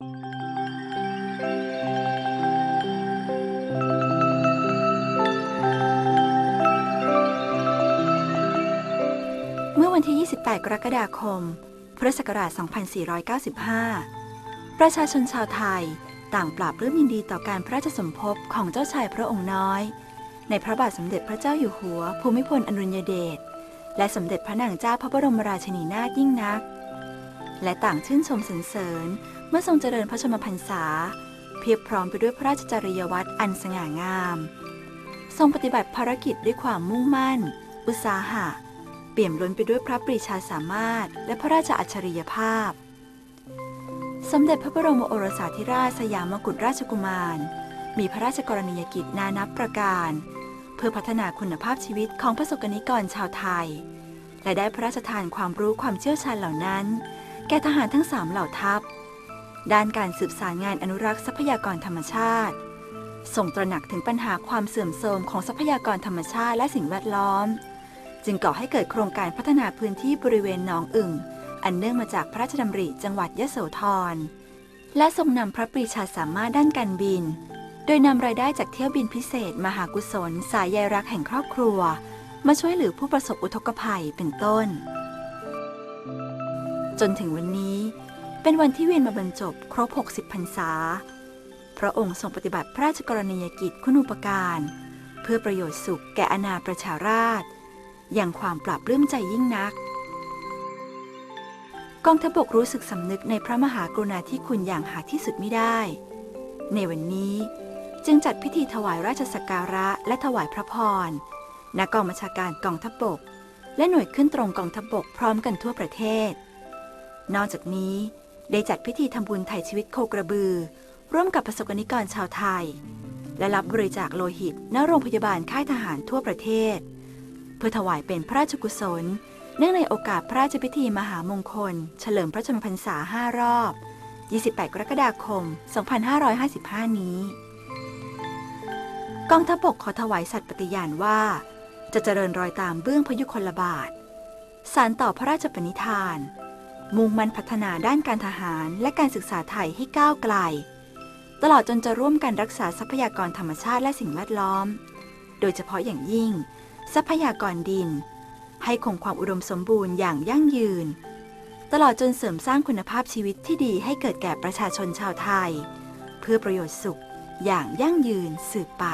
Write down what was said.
เมื่อวันที่ 28 กรกฎาคม พุทธศักราช 2495 ประชาชนชาวไทยต่างปราบปลื้มยินดีต่อการพระราชสมภพของเจ้าชายพระองค์น้อย ในพระบาทสมเด็จพระเจ้าอยู่หัว ภูมิพลอดุลยเดช และสมเด็จพระนางเจ้าพระบรมราชินีนาถยิ่งนัก และต่างชื่นชมสรรเสริญ มื่อทรงเจริญพระชนมพรรษา เพียบพร้อมไปด้วยพระราชจริยวัตรอันสง่างาม ทรงปฏิบัติภารกิจด้วยความมุ่งมั่น อุตสาหะ เปี่ยมล้นไปด้วยพระปรีชาสามารถ และพระราชอัจฉริยภาพ สมเด็จพระบรมโอรสาธิราชสยามกุฎราชกุมาร มีพระราชกรณียกิจนานับประการ เพื่อพัฒนาคุณภาพชีวิตของประสบกรณิกรชาวไทย และได้พระราชทานความรู้ความเชี่ยวชาญเหล่านั้น แก่ทหารทั้งสามเหล่าทัพ ด้านการสืบสารงานอนุรักษ์ทรัพยากรธรรมชาติส่งตระหนักถึงปัญหาความเสื่อมโทรมของทรัพยากรธรรมชาติและสิ่งแวดล้อม จึงก่อให้เกิดโครงการพัฒนาพื้นที่บริเวณหนองอึ่ง อันเนื่องมาจากพระราชดำริจังหวัดยะโสธร และทรงนำพระปรีชาสามารถด้านการบิน โดยนำรายได้จากเที่ยวบินพิเศษ มหากุศล สายใยรักแห่งครอบครัว มาช่วยเหลือผู้ประสบอุทกภัยเป็นต้น จนถึงวันนี้ เป็นวันที่เวียนมาบรรจบครบ 60พรรษา พระองค์ทรงปฏิบัติพระราชกรณียกิจคุณูปการ เพื่อประโยชน์สุขแก่อาณาประชาราษฎร์อย่างความปราบปลื้มใจยิ่งนัก กองทัพบกรู้สึกสำนึกในพระมหากรุณาธิคุณอย่างหาที่สุดไม่ได้ ในวันนี้จึงจัดพิธีถวายราชสักการะและถวายพระพร ณ กองบัญชาการกองทัพบก และหน่วยขึ้นตรงกองทัพบกพร้อมกันทั่วประเทศ นอกจากนี้ ได้จัดพิธีทำบุญไถ่ชีวิตโคกระบือ ร่วมกับประสบกรณิกรชาวไทย และรับบริจาคโลหิตณโรงพยาบาลค่ายทหารทั่วประเทศ เพื่อถวายเป็นพระราชกุศล เนื่องในโอกาสพระราชพิธีมหามงคล เฉลิมพระชนมพรรษา 5 รอบ 28 กรกฎาคม 2555 นี้ กองทัพบกขอถวายสัตย์ปฏิญาณว่า จะเจริญรอยตามเบื้องพยุคลบาทสารต่อพระราชปณิธาน มุ่งมั่นพัฒนาด้านการทหารและการศึกษาไทยให้ก้าวไกล ตลอดจนจะร่วมกันรักษาทรัพยากรธรรมชาติและสิ่งแวดล้อม โดยเฉพาะอย่างยิ่ง ทรัพยากรดิน ให้คงความอุดมสมบูรณ์อย่างยั่งยืน ตลอดจนเสริมสร้างคุณภาพชีวิตที่ดีให้เกิดแก่ประชาชนชาวไทย เพื่อประโยชน์สุขอย่างยั่งยืนสืบไป